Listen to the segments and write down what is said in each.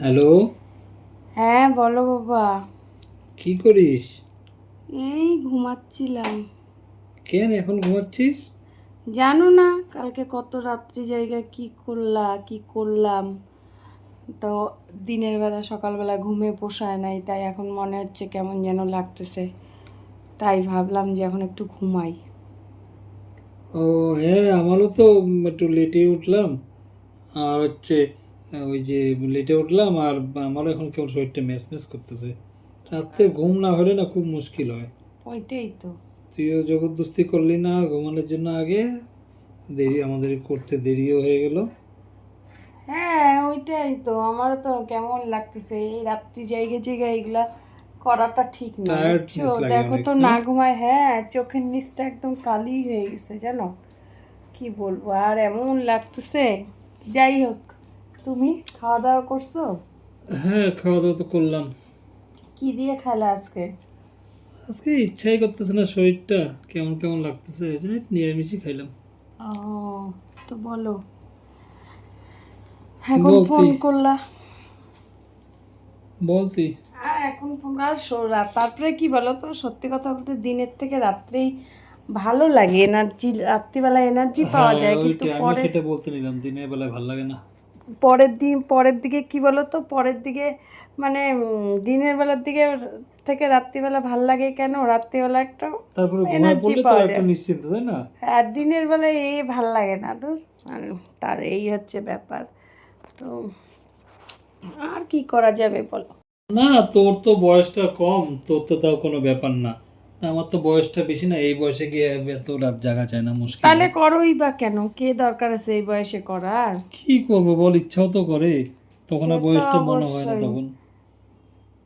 Hello? হ্যাঁ বলো বাবা। কি করিস? এই ঘুমাচ্ছিলাম। কেন এখন ঘুমাচ্ছিস? জানো না কালকে কত রাত্রি জায়গায় কি করলা কি করলাম। তো দিনের বেলা সকালবেলা ঘুমে পোষায় নাই তাই এখন মনে হচ্ছে কেমন যেন লাগতেছে। তাই ভাবলাম যে এখন একটু ঘুমাই। ও হ্যাঁ আমারও তো একটু লেটে উঠলাম। আর হচ্ছে ওই যে লেটে উঠলাম আর আমারও এখন কেমন শরীরটা ম্যাচ ম্যাচ করতেছে। রাত্রে ঘুম না হলে না খুব মুশকিল হয়। ওইটাই তো। তুইও জবরদস্তি করলি না ঘুমানোর জন্য আগে দেরি আমাদের করতে দেরিও হয়ে গেল। হ্যাঁ ওইটাই তো। আমারও তো কেমন লাগতেছে এই রাত্রি জায়গায় জায়গায় এগুলা করাটা ঠিক না। দেখো তো না? না ঘুমায় হ্যাঁ চোখের নিচটা একদম কালি হয়ে গেছে জানো? কি বলব? আর এমন লাগতেছে। যাই হোক তুমি খাওয়া দাওয়া করছ? হ্যাঁ খাওয়া দাওয়া তো করলাম। কি দিয়ে খাইলা আজকে? আজকে ইচ্ছাই করতেছে না শরীরটা কেমন কেমন লাগতেছে এই জন্য নিরামিষই খাইলাম। ও তো বলো। এখন ফোন করলা। বল তুই আর এখন ফোন আর তারপরে কি বলো তো? সত্যি কথা বলতে দিনের থেকে রাত্রেই ভালো লাগে এনার্জি রাত্রিবেলা এনার্জি পাওয়া যায় হ্যাঁ, কিন্তু আমি পরে সেটা বলতে নিলাম দিনের বেলায় ভালো লাগে না। পরের দিন পরের দিকে কি বলো তো পরের দিকে মানে দিনের বেলার দিকে থেকে রাত্রিবেলা ভালো লাগে কেন? রাত্রিবেলা একটা এনার্জি পাওয়া যায়। নিশ্চিন্ত তাই না? আর দিনের বেলায় এই ভালো লাগে না তো। আর তার এই হচ্ছে ব্যাপার। তো আর কি করা যাবে বলো? না তোর তো বয়সটা কম তোর তো তাও কোনো ব্যাপার না। আমার তো বয়সটা বেশি না এই বয়সে গিয়ে এত রাত জাগা যায় না মুশকিল। তাহলে করোই বা কেন? কে দরকার আছে এই বয়সে করার? কি করব বল ইচ্ছাও তো করে। তখন আর বয়সটা মনে হয় না তখন।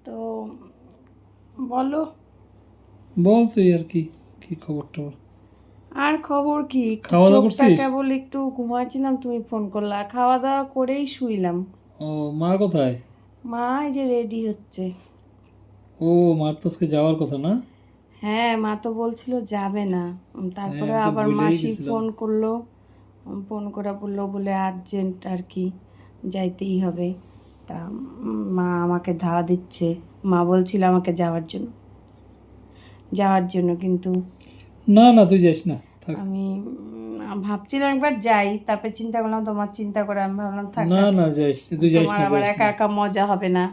তো বলো। বল তুই আর কি কি খবর টবর? আর খবর কি? খাওয়া দাওয়া করছিস? কেবল একটু ঘুমাচ্ছিলাম তুমি ফোন করলা। খাওয়া দাওয়া করেই শুইলাম। ও মা কোথায়? মা এই যে রেডি হচ্ছে। ও মার তো আজকে যাওয়ার কথা না? হ্যাঁ মা তো বলছিল যাবে না। তারপরে হ্যাঁ, আবার মাসি ফোন করল। ফোন করে বলল বলে আর্জেন্ট আর কি যাইতেই হবে। তা মা আমাকে ধাওয়া দিচ্ছে। মা বলছিল আমাকে যাওয়ার জন্য। যাওয়ার জন্য কিন্তু না না তুই যাস না আমি ভাবছিলাম একবার যাই তারপরে চিন্তা করলাম তোমার চিন্তা করে আমি ভাবলাম থাক। না না যাইস তুই যাস না আবার একা একা মজা হবে না।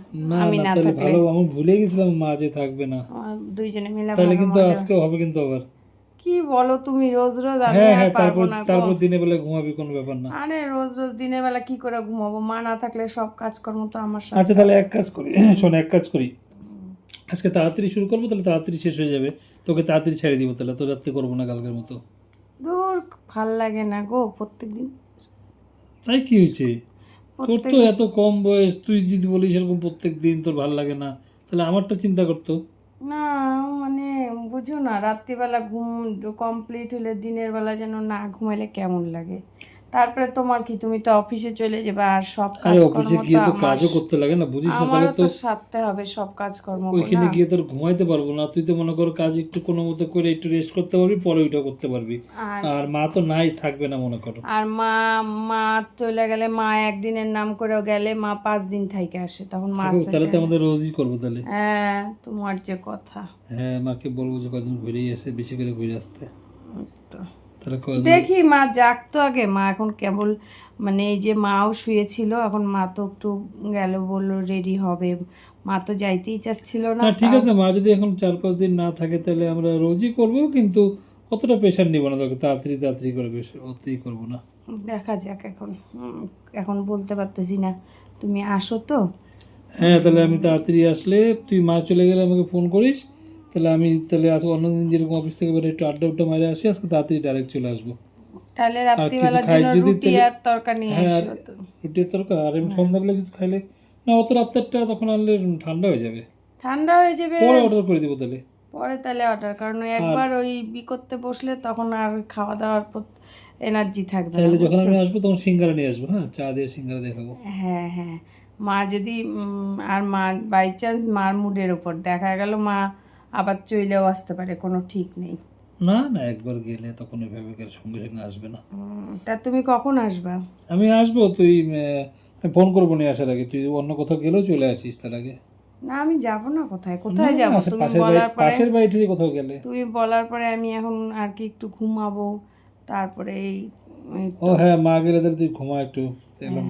আমি না থাকলে। ভালো আমি ভুলে গেছিলাম মা যে থাকবে না। আমার দুইজনে মিলে তাহলে কিন্তু আজকে হবে কিন্তু আবার। কি বলো তুমি রোজ রোজ আমি হ্যাঁ আর হ্যাঁ পারব না। তারপর দিনের বেলা ঘুমাবি কোনো ব্যাপার না। আরে রোজ রোজ দিনের বেলা কি করে ঘুমাবো? মা না থাকলে সব কাজকর্ম তো আমার সাথে আচ্ছা তাহলে এক কাজ করি। শোন এক কাজ করি। আজকে তাড়াতাড়ি শুরু করব তাহলে তাড়াতাড়ি শেষ হয়ে যাবে। তোকে তাড়াতাড়ি ছেড়ে দিব তাহলে তো রাত্রে করব না কালকের মতো। দূর ভালো লাগে না গো প্রত্যেকদিন। তাই কি হয়েছে? তোর তো এত কম বয়স তুই যদি বলিস এরকম প্রত্যেক দিন তোর ভালো লাগে না তাহলে আমারটা চিন্তা করতো। না মানে বুঝো না, রাত্রিবেলা ঘুম কমপ্লিট হলে দিনের বেলা যেন না ঘুমাইলে কেমন লাগে? তারপরে তোমার কি তুমি তো অফিসে চলে যাবে আর সব কাজকর্ম অফিসে গিয়ে তো কাজও করতে লাগে না বুঝিস না তাহলে তো সারতে হবে সব কাজকর্ম ওইখানে গিয়ে তোর ঘুমাইতে পারব না তুই তো মনে কর কাজ একটু কোনো মতো করে একটু রেস্ট করতে পারবি পরে ওইটা করতে পারবি। আর মা তো নাই থাকবে না মনে করো। আর মা মা চলে গেলে মা একদিনের নাম করেও গেলে মা পাঁচ দিন থাইকে আসে তখন মা তাহলে তো আমাদের রোজই করব তাহলে। হ্যাঁ তোমার যে কথা। হ্যাঁ মাকে বলব যে কদিন ঘুরেই আসে বেশি করে ঘুরে আসতে। তো। দেখি মা জাগতো আগে। মা এখন কেবল মানে এই যে মাও শুয়েছিল এখন মা তো একটু গেল বলল রেডি হবে। মা তো যাইতেই চাচ্ছিল না না ঠিক আছে মা যদি এখন চার পাঁচ দিন না থাকে তাহলে আমরা রোজই করব কিন্তু অতটা প্রেশার নিব না তোকে তাড়াতাড়ি তাড়াতাড়ি করে বেশ অতই করব না। দেখা যাক এখন। এখন বলতে পারতেছি না। তুমি আসো তো। হ্যাঁ তাহলে আমি তাড়াতাড়ি আসলে তুই মা চলে গেলে আমাকে ফোন করিস। তাহলে আমি তাহলে আসব অন্যদিন যেরকম অফিস থেকে বেরোয় একটু আড্ডা উড্ডা মারে আসি আজকে তাড়াতাড়ি ডাইরেক্ট চলে আসব। তাহলে রাত্রিবেলার খাই জন্য রুটি আর তরকা নিয়ে হ্যাঁ, এসো তো তরকা আর এমনি সন্ধ্যাবেলা কিছু খাইলে না অত রাত্রেরটা তখন আনলে ঠান্ডা হয়ে যাবে। ঠান্ডা হয়ে যাবে। পরে অর্ডার করে দিব তাহলে। পরে তাহলে অর্ডার কারণ একবার ওই বি করতে বসলে তখন আর খাওয়া দাওয়ার এনার্জি থাকবে তাহলে যখন আমি আসব তখন সিঙ্গারা নিয়ে আসব হ্যাঁ চা দিয়ে সিঙ্গারা দেখাবো। হ্যাঁ হ্যাঁ। মা যদি আর মা বাই চান্স মার মুডের ওপর দেখা গেল মা আবার চইলেও আসতে পারে কোনো ঠিক নেই। না না একবার গেলে তখন ওইভাবে সঙ্গে সঙ্গে আসবে না। তা তুমি কখন আসবা? আমি আসব তুই ফোন করব নিয়ে আসার আগে। তুই অন্য কোথাও গেলেও চলে আসিস তার আগে। না আমি যাব না কোথায়? কোথায় যাব? তুমি বলার পরে পাশের বাড়িটারই কোথাও গেলে। তুমি বলার পরে আমি এখন আর কি একটু ঘুমাবো তারপরে এই ও হ্যাঁ মা গেলে তাহলে তুই ঘুমা একটু।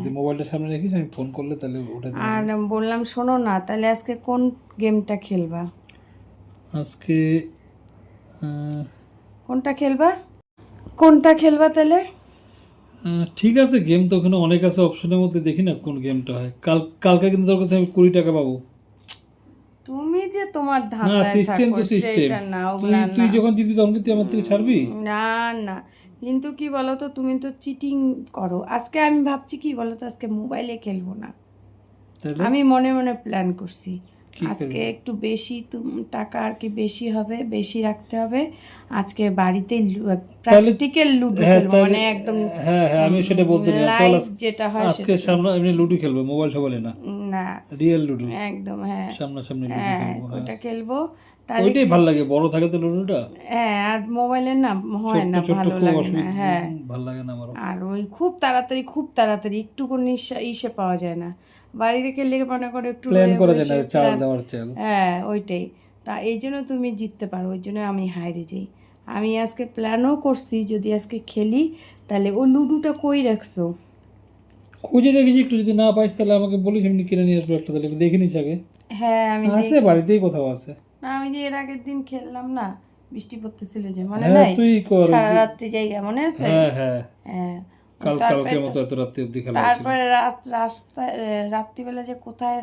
তুই মোবাইলটা সামনে রেখিস আমি ফোন করলে তাহলে উঠে। আর বললাম শোনো না তাহলে আজকে কোন গেমটা খেলবা? আজকে কোনটা খেলবা? কোনটা খেলবা তাহলে? ঠিক আছে গেম তো ওখানে অনেক আছে অপশনের মধ্যে দেখি না কোন গেমটা হয়। কাল কালকে কিন্তু তোর কাছে আমি কুড়ি টাকা পাবো। তুমি যে তোমার না সিস্টেম তো সিস্টেম সেটা তুই তুই যখন জিতবি তখন কি তুই আমার থেকে ছাড়বি? না না। কিন্তু কি বলো তো তুমি তো চিটিং করো। আজকে আমি ভাবছি কি বলো তো আজকে মোবাইলে খেলব না। আমি মনে মনে প্ল্যান করছি। আজকে একটু বেশি টাকা আর কি বেশি হবে বেশি রাখতে হবে। আজকে বাড়িতে প্র্যাকটিক্যাল লুডো হ্যাঁ খেলব মানে একদম হ্যাঁ হ্যাঁ আমি সেটা বলতে লাইভ যেটা হয় আজকে সামনে এমনি লুডো খেলব মোবাইল টোবাইলে না? না। Real ludo. একদম হ্যাঁ। সামনাসামনি লুডো হ্যাঁ খেলব হ্যাঁ। ওটা খেলব। ওইটাই ভালো লাগে বড় থাকে তো লুডোটা? হ্যাঁ আর মোবাইলে না হয় না ভালো লাগে না হ্যাঁ। ভালো লাগে না আমারও। আর ওই খুব তাড়াতাড়ি খুব তাড়াতাড়ি একটু কোনো ইসে পাওয়া যায় না। বাড়িতে খেললে মনে করো একটু প্ল্যান করা যায় না বসে চাল দেওয়ার চাল। হ্যাঁ ওইটাই। তা এই জন্য তুমি জিততে পারো ওই জন্য আমি হাইরে যাই। আমি আজকে প্ল্যানও করছি যদি আজকে খেলি তাহলে ও লুডোটা কই রাখছো? খুঁজে দেখেছি একটু যদি না পাইস তাহলে আমাকে বলিস এমনি কিনে নিয়ে আসব একটা তাহলে দেখে নিস আগে। হ্যাঁ আমি আছে বাড়িতেই কোথাও আছে। না, আমি যে এর আগের দিন খেললাম না বৃষ্টি পড়তেছিল যে মনে হ্যাঁ নাই? তুই কর সারা রাত্রি জায়গা মনে আছে? হ্যাঁ হ্যাঁ। হ্যাঁ। কাল তারপরে কালকে মতো এত রাত্রি অব্দি খেলা তারপরে রাস্তায় রাত্রিবেলা যে কোথায়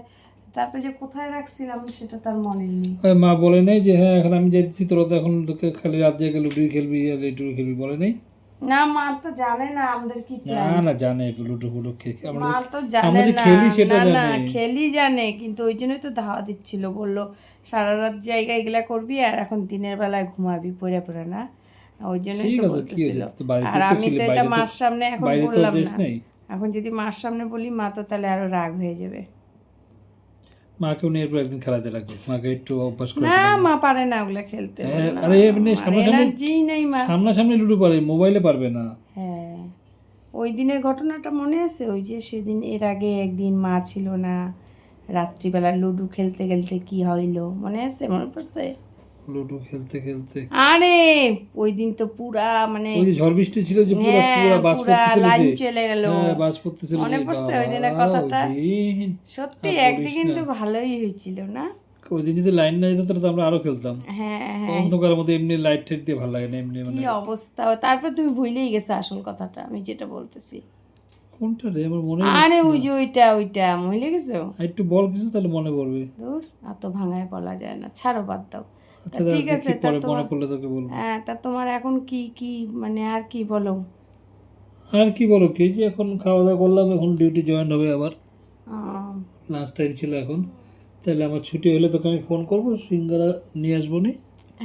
তারপরে যে কোথায় রাখছিলাম সেটা তার মনে নেই। মা বলে নাই যে হ্যাঁ এখন আমি যাইতেছি তোরা তো এখন তোকে খালি রাত জেগে খেলবি আর খেলবি বলে নাই। না মা তো জানে না আমাদের কি না না জানে লুডো ফুডো খেয়ে মা তো জানে না। খেলি সেটা না না জানে। খেলি জানে কিন্তু ওই জন্যই তো ধাওয়া দিচ্ছিল। বলল সারা রাত জায়গা এগুলা করবি আর এখন দিনের বেলায় ঘুমাবি পড়ে পড়ে না। ওই বাড়িতে আর আমি তো এটা মার সামনে এখন বললাম না। এখন যদি মার সামনে বলি মা তো তাহলে আরও রাগ হয়ে যাবে। মাকেও নিয়ে এরপর একদিন খেলাতে লাগবে মাকে একটু অভ্যাস করে না মা পারে না ওগুলা খেলতে। হ্যাঁ, আরে এমনি সামনাসামনি সামনাসামনি লুডো পারে মোবাইলে পারবে না। হ্যাঁ। ওই দিনের ঘটনাটা মনে আছে? ওই যে সেদিন এর আগে একদিন মা ছিল না রাত্রিবেলা লুডো খেলতে খেলতে কি হইল? মনে আছে? মনে পড়ছে? লুডো খেলতে খেলতে। আরে ওই দিন তো পুরা মানে ওই যে ঝড় বৃষ্টি ছিল যে পুরো হ্যাঁ, পুরো বাস পড়তেছিল চলে গেল। হ্যাঁ বাস পড়তেছিল মনে পড়ছে ওই দিনের কথাটা? সত্যি একদিন কিন্তু ভালোই হয়েছিল না? ওই দিন যদি লাইন না যেত তাহলে আমরা আরও খেলতাম। হ্যাঁ হ্যাঁ। অন্ধকারের মধ্যে এমনি লাইট দিয়ে ভালো লাগে না এমনি মানে কি অবস্থা? তারপর তুমি ভুলেই গেছো আসল কথাটা আমি যেটা বলতেছি। কোনটা রে? আমার মনে আরে ওই যে ওইটা ওইটা ভুলে গেছো? একটু বল কিছু তাহলে মনে পড়বে। দূর এত ভাঙায় বলা যায় না। ছাড়ো বাদ দাও। তা ঠিক আছে তা তোমার হ্যাঁ তা তোমার এখন কি কি মানে আর কি বলো? আর কি বলো কি যে এখন খাওয়া দাওয়া করলাম এখন ডিউটি জয়েন হবে আবার। লাস্ট টাইম ছিল এখন। তাহলে আমার ছুটি হলে তোকে আমি ফোন করব সিঙ্গারা নিয়ে আসব নি?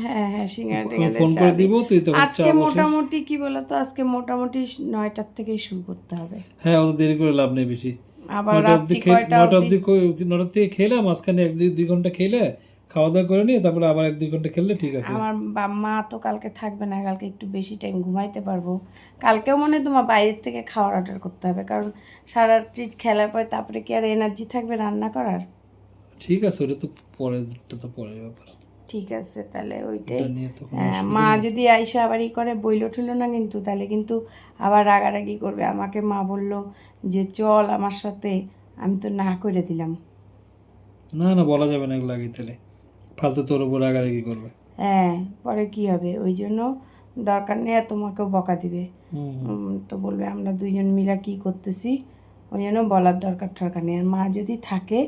হ্যাঁ হ্যাঁ সিঙ্গারা ফোন করে দিব তুই তখন আজকে মোটামুটি কি বলতো আজকে মোটামুটি নয়টার থেকেই শুরু করতে হবে। হ্যাঁ অত দেরি করে লাভ নেই বেশি। আবার কয়টা নটা অবধি? থেকে খেলাম মাঝখানে এক দুই দুই ঘণ্টা খেলে খাওয়া দাওয়া করে নিয়ে তারপরে আবার এক দুই ঘণ্টা খেললে ঠিক আছে। আমার মা তো কালকে থাকবে না কালকে একটু বেশি টাইম ঘুমাইতে পারব। কালকেও মনে হয় তোমার বাইরের থেকে খাওয়ার অর্ডার করতে হবে কারণ সারা রাত্রি খেলার পরে তারপরে কি আর এনার্জি থাকবে রান্না করার? ঠিক আছে ওটা তো পরে তো পরের ব্যাপার। ঠিক আছে তাহলে ওইটাই। হ্যাঁ, মা যদি আইসা আবার ই করে বইল ঠইল না কিন্তু তাহলে কিন্তু আবার রাগারাগি করবে। আমাকে মা বলল যে চল আমার সাথে। আমি তো না করে দিলাম। না না বলা যাবে না এগুলো আগে তাহলে। ফালতু তোর উপর রাগারাগি করবে। হ্যাঁ পরে কি হবে? ওই জন্য দরকার নেই আর তোমাকেও বকা দিবে। তো বলবে আমরা দুইজন মিলা কি করতেছি? ওই জন্য বলার দরকার টরকার নেই। আর মা যদি থাকে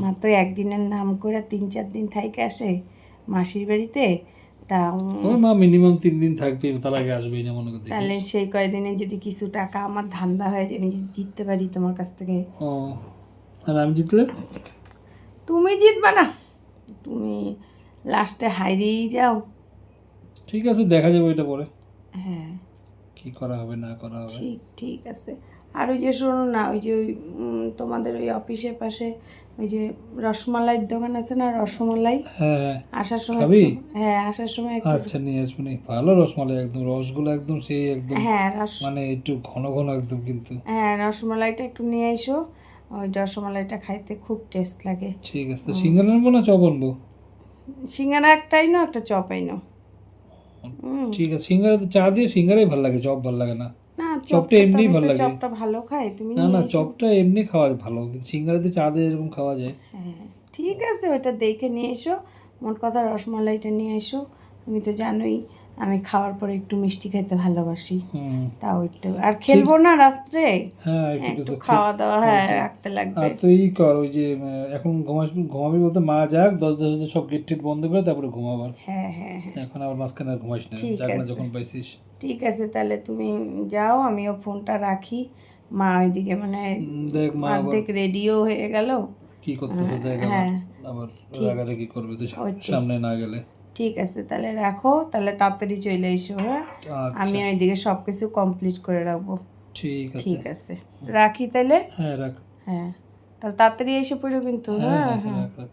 মা তো একদিনের নাম করে তিন চার দিন থাইকে আসে মাসির বাড়িতে। তা ওই মা মিনিমাম তিন দিন থাকবে তার আগে আসবেই না মনে করতে তাহলে সেই কয়দিনে যদি কিছু টাকা আমার ধান্দা হয়ে যায় আমি জিততে পারি তোমার কাছ থেকে। ও আর আমি জিতলে? তুমি জিতবা না। তুমি লাস্টে হাইরেই যাও। ঠিক আছে দেখা যাবে এটা পরে। হ্যাঁ। কি করা হবে না করা হবে। ঠিক ঠিক আছে। আর ওই যে শোনো না ওই যে ওই তোমাদের ওই অফিসের পাশে ওই যে রসমালাইয়ের দোকান আছে না রসমালাই? হ্যাঁ হ্যাঁ। আসার সময় খাবি? হ্যাঁ আসার সময় একটু আচ্ছা নিয়ে আসব নি। ভালো রসমালাই একদম রসগুলো একদম সেই একদম হ্যাঁ রস মানে একটু ঘন ঘন একদম কিন্তু। হ্যাঁ রসমালাইটা একটু নিয়ে এসো ওই রসমালাইটা খাইতে খুব টেস্ট লাগে। ঠিক আছে সিঙ্গারা আনব না চপ আনব সিঙ্গারা একটাই না একটা চপাই না হুম। ঠিক আছে সিঙ্গারা তো চা দিয়ে সিঙ্গারাই ভালো লাগে চপ ভালো লাগে না। না চপটা এমনি ভালো লাগে। চপটা ভালো খায় তুমি না না চপটা এমনি খাওয়া ভালো কিন্তু সিঙ্গারা দিয়ে চা দিয়ে এরকম খাওয়া যায়। হ্যাঁ ঠিক আছে ওটা দেখে নিয়ে এসো মোট কথা রসমালাইটা নিয়ে এসো। তুমি তো জানোই আমি খাওয়ার পরে একটু মিষ্টি খেতে ভালোবাসি। হুম। তাও একটু আর খেলব না রাত্রে। হ্যাঁ একটু খাওয়া দাওয়া হ্যাঁ রাখতে লাগবে। আর তুই কর ওই যে এখন ঘুমাস ঘুমাবি বলতে মা যাক দরজা টরজা সব গেট টেট বন্ধ করে তারপরে ঘুমাবার হ্যাঁ হ্যাঁ হ্যাঁ। এখন আবার মাঝখানে আর ঘুমাইস না যাক। যখন পাইছিস। ঠিক আছে তাহলে তুমি যাও আমিও ফোনটা রাখি। মা ওইদিকে মানে দেখ মা অর্ধেক রেডিও হয়ে গেল। কি করতেছে দেখ আবার হ্যাঁ আবার রাগারাগি করবে তো। সামনে না গেলে। ঠিক আছে তাহলে রাখো তাহলে তাড়াতাড়ি চলে এসো হ্যাঁ? আচ্ছা। আমি ওইদিকে সব কিছু কমপ্লিট করে রাখব। ঠিক আছে। ঠিক আছে। রাখি তাহলে? হ্যাঁ রাখ। হ্যাঁ। তাহলে তাড়াতাড়ি এসে পড়ো কিন্তু হ্যাঁ হ্যাঁ হ্যাঁ হ্যাঁ।